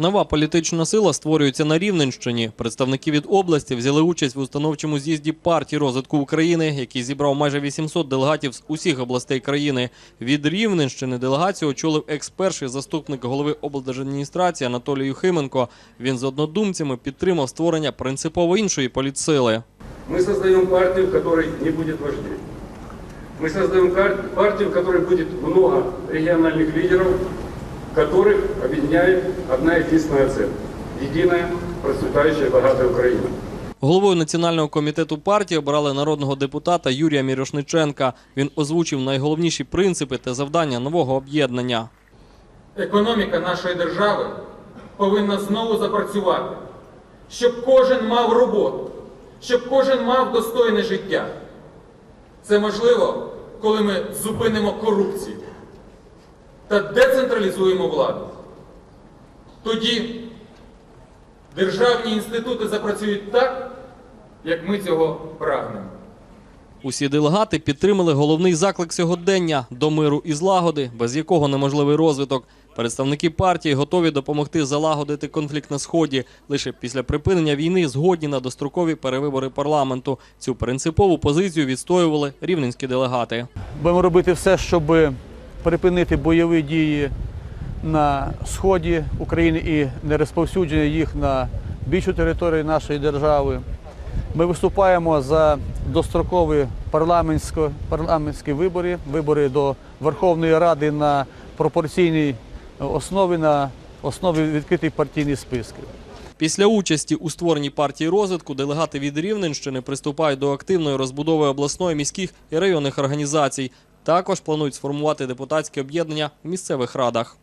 Нова політична сила створюється на Рівненщині. Представники від області взяли участь в установчому з'їзді партії розвитку України, який зібрав майже 800 делегатів з усіх областей країни. Від Рівненщини делегацію очолив екс-перший заступник голови облдержадміністрації Анатолій Юхименко. Він з однодумцями підтримав створення принципово іншої політсили. Мы создаем партию, в которой не будет вождей. Мы создаем кар- партию, в которой будет много региональных лидеров, которых объединяет одна единственная цель – единая, процветающая, богатая Украина. Головою національного комітету партії обрали народного депутата Юрія Мірошниченка. Він озвучив найголовніші принципи та завдання нового об'єднання. Економіка нашої держави повинна знову запрацювати, щоб кожен мав роботу, щоб кожен мав достойне життя. Це можливо, коли ми зупинимо корупцію та децентралізуємо владу. Тоді державні інститути запрацюють так, як ми цього прагнемо. Усі делегати підтримали головний заклик сьогодення до миру і злагоди, без якого неможливий розвиток. Представники партії готові допомогти залагодити конфлікт на сході. Лише після припинення війни згодні на дострокові перевибори парламенту. Цю принципову позицію відстоювали рівненські делегати. Будемо робити все, щоб припинити бойові дії на сході України і не розповсюдження їх на більшу територію нашої держави. Ми виступаємо за дострокові парламентські вибори, вибори до Верховної Ради на пропорційній основі, на основі відкритих партійних списків. Після участі у створенні партії розвитку делегати від Рівненщини приступають до активної розбудови обласної, міських і районних організацій. Також планують сформувати депутатське об'єднання в місцевих радах.